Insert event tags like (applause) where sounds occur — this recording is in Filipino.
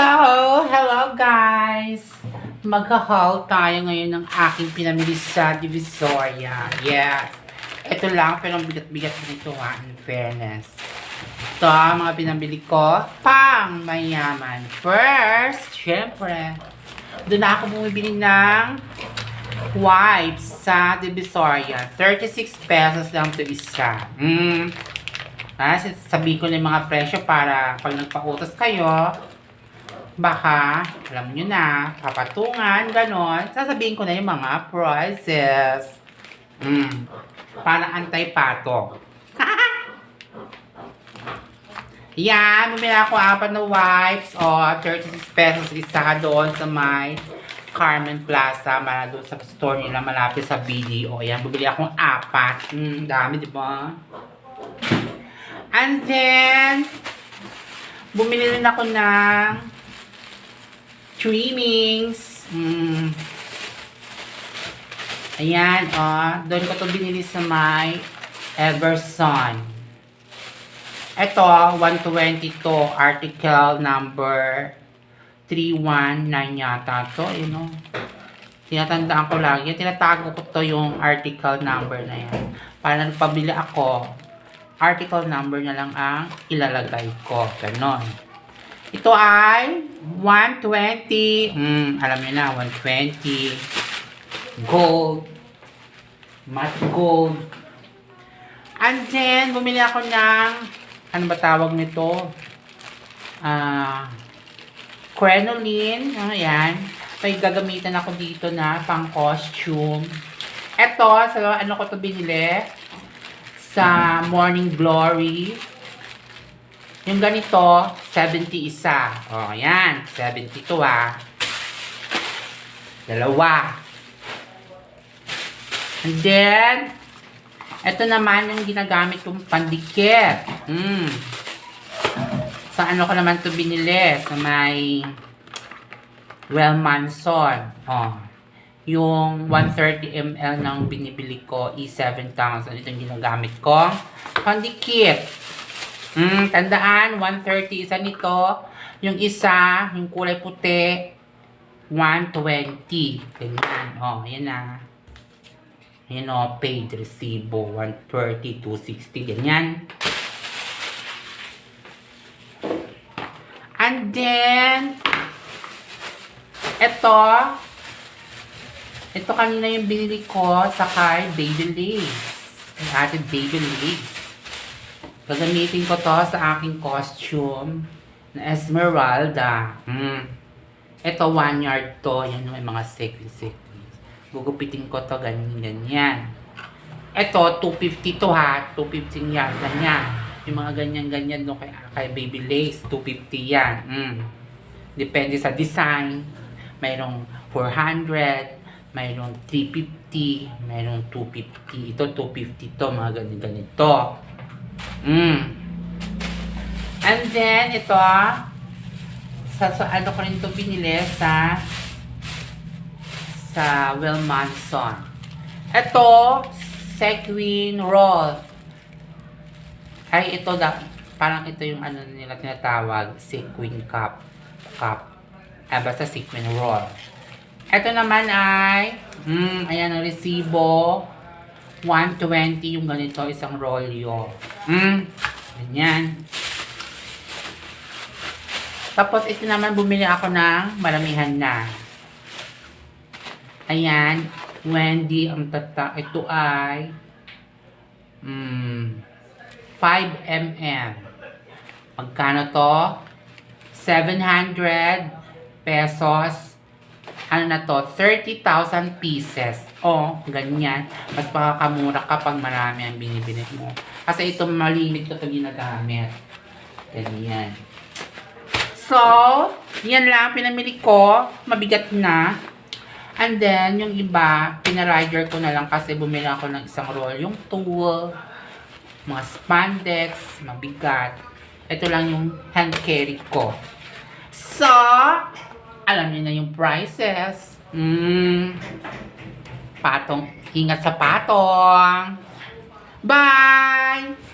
So, hello guys! Magha-haul tayo ngayon ng aking pinamili sa Divisoria. Yes! Ito lang, pero bigat-bigat nito ha, in fairness. Ito ang mga pinamili ko, pang mayaman. First, syempre, doon ako bumibili ng wipes sa Divisoria. 36 pesos lang ito isa. Mm. Ah, sabi ko na yung mga presyo para pag nagpa-utos kayo, baka, alam nyo na, papatungan, ganon. Sasabihin ko na yung mga prices. Mm. Para antay-pato. (laughs) Yan, bumili ako apat na wipes. O, 36 pesos isa ka doon sa may Carmen Plaza. Mala doon sa store nila malapit sa BDO. Yan, bumili akong apat. Mm, dami, di ba? And then, bumili rin ako ng trimmings. Mm. Ayan, oh. Doon ko to binili sa my Everson. Ito, 120 to. Article number 319 yata to. You know. Tinatandaan ko lagi. Tinatago ko to yung article number na yan. Para nagpabili ako, article number na lang ang ilalagay ko. Ganon. Ito ay 120. Hmm, alam niyo na, 120. Gold. Matte gold. And then, bumili ako ng, ano ba tawag nito? Ah, crinoline. Ano yan? May gagamitan ako dito na pang costume. Ito, sa ano ko to binili? Sa Morning Glory. Yung ganito, 70 isa. O, yan. 70 to ah. Dalawa. And then, ito naman yung ginagamit kong pandikit. Mm. Sa ano ko naman to binili? Sa may Well Manson. Oh. Yung 130 ml ng binibili ko, E7000. Ito yung ginagamit ko. Pandikit. Mm, tandaan, 130 isa nito. Yung isa, yung kulay puti, 120. Ganyan. Oh, yan na. Yan o, paid resibo, 130, 260, ganyan. And then, ito, ito kanina yung binili ko sa kay Babyliss. Kay ate. Gagamitin ko to sa aking costume na Esmeralda. Hmm. Ito, one yard to. Yan may mga sequins-sequins. Gugupitin ko to ganyan, ganyan. Ito, 250 to ha. 250 yan, ganyan. Yung mga ganyan-ganyan no, kay, kay Baby Lace, 250 yan. Mm. Depende sa design. Mayroong 400, mayroong 350, mayroong 250. Ito, 250 to, mga ganyan-ganito. Mm. And then, ito, sa, sa ano ko rin ito binili sa sa Wilmanson. Ito, sequin roll. Ay, ito da, parang ito yung ano nila tinatawag, sequin cup. Cup. Ah, basta sequin roll. Ito naman ay, mm, ayan ang resibo. 120 yung ganito, isang rolyo. Mm, ganyan. Tapos ito naman bumili ako ng maramihan na. Ayan, Wendy ang tata. Ito ay mm, 5 mm. Magkano to? 700 pesos. Ano na to? 30,000 pieces. O, ganyan. Mas makakamura kapag marami ang binibili mo. Kasi ito malimit ko ito ginagamit. Ganyan. So, yan lang pinamili ko. Mabigat na. And then, yung iba, pinarider ko na lang kasi bumili ako ng isang roll. Yung tool, mga spandex, mabigat. Ito lang yung hand carry ko. So, alam niyo na yung prices. Mm, patong, ingat sa patong. Bye!